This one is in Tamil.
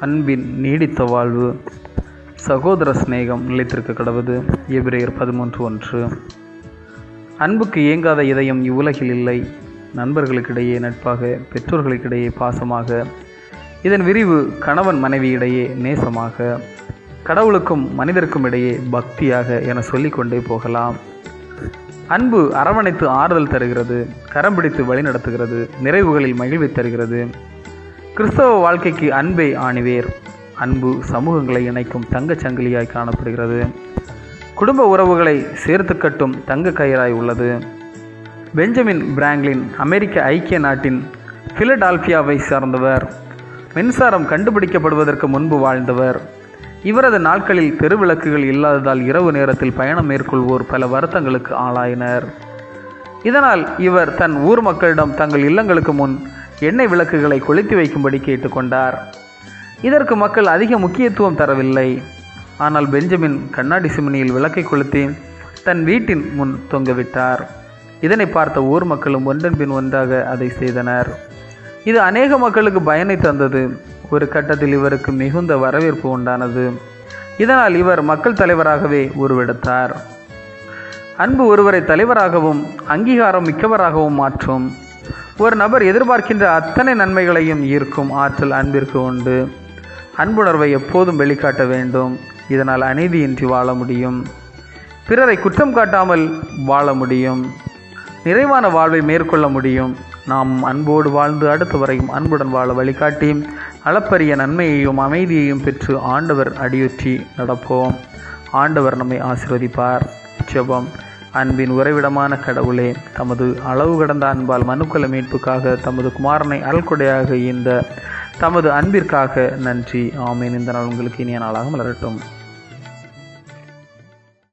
அன்பின் நீடித்த வாழ்வு சகோதர சிநேகம் நிலைத்திருக்க கடவுது. எபிரேயர் பதிமூன்று ஒன்று. அன்புக்கு இயங்காத இதயம் இவ்வுலகில் இல்லை. நண்பர்களுக்கிடையே நட்பாக பெற்றோர்களுக்கிடையே பாசமாக இதன் விரிவு கணவன் மனைவியிடையே நேசமாக கடவுளுக்கும் மனிதருக்கும் இடையே பக்தியாக என சொல்லிக்கொண்டே போகலாம். அன்பு அரவணைத்து ஆறுதல் தருகிறது கரம் பிடித்து வழிநடத்துகிறது நிறைவுகளில் மகிழ்வை தருகிறது. கிறிஸ்தவ வாழ்க்கைக்கு அன்பே ஆணிவேர். அன்பு சமூகங்களை இணைக்கும் தங்கச் சங்கிலியாய் காணப்படுகிறது. குடும்ப உறவுகளை சேர்த்து கட்டும் தங்க கயிறாய் உள்ளது. பெஞ்சமின் பிராங்க்லின் அமெரிக்க ஐக்கிய நாட்டின் பிலடால்பியாவை சார்ந்தவர். மின்சாரம் கண்டுபிடிக்கப்படுவதற்கு முன்பு வாழ்ந்தவர். இவரது நாட்களில் தெருவிளக்குகள் இல்லாததால் இரவு நேரத்தில் பயணம் மேற்கொள்வோர் பல வருத்தங்களுக்கு ஆளாயினர். இதனால் இவர் தன் ஊர் மக்களிடம் தங்கள் இல்லங்களுக்கு முன் எண்ணெய் விளக்குகளை கொளுத்தி வைக்கும்படி கேட்டுக்கொண்டார். இதற்கு மக்கள் அதிக முக்கியத்துவம் தரவில்லை. ஆனால் பெஞ்சமின் கண்ணாடி சிமினியில் விளக்கை கொளுத்தி தன் வீட்டின் முன் தொங்கவிட்டார். இதனை பார்த்த ஊர் மக்களும் ஒன்றன் பின் ஒன்றாக அதை செய்தனர். இது அநேக மக்களுக்கு பயனை தந்தது. ஒரு கட்டத்தில் இவருக்கு மிகுந்த வரவேற்பு உண்டானது. இதனால் இவர் மக்கள் தலைவராகவே உருவெடுத்தார். அன்பு ஒருவரை தலைவராகவும் அங்கீகாரம் மிக்கவராகவும் மாற்றும். ஒரு நபர் எதிர்பார்க்கின்ற அத்தனை நன்மைகளையும் ஈர்க்கும் ஆற்றல் அன்பிற்கு உண்டு. அன்புணர்வை எப்போதும் வெளிக்காட்ட வேண்டும். இதனால் அநீதியின்றி வாழ முடியும். பிறரை குற்றம் காட்டாமல் வாழ முடியும். நிறைவான வாழ்வை மேற்கொள்ள முடியும். நாம் அன்போடு வாழ்ந்து அடுத்தவரையும் அன்புடன் வாழ வழிகாட்டி அளப்பரிய நன்மையையும் அமைதியையும் பெற்று ஆண்டவர் அடியொற்றி நடப்போம். ஆண்டவர் நம்மை ஆசிர்வதிப்பார். ஜெபம். அன்பின் உறைவிடமான கடவுளே தமது அளவு கடந்த அன்பால் மனுக்குல மீட்புக்காக தமது குமாரனை அல்கொடையாக இந்த தமது அன்பிற்காக நன்றி. ஆமேன். இந்த நாள் உங்களுக்கு இனிய நாளாக மலரட்டும்.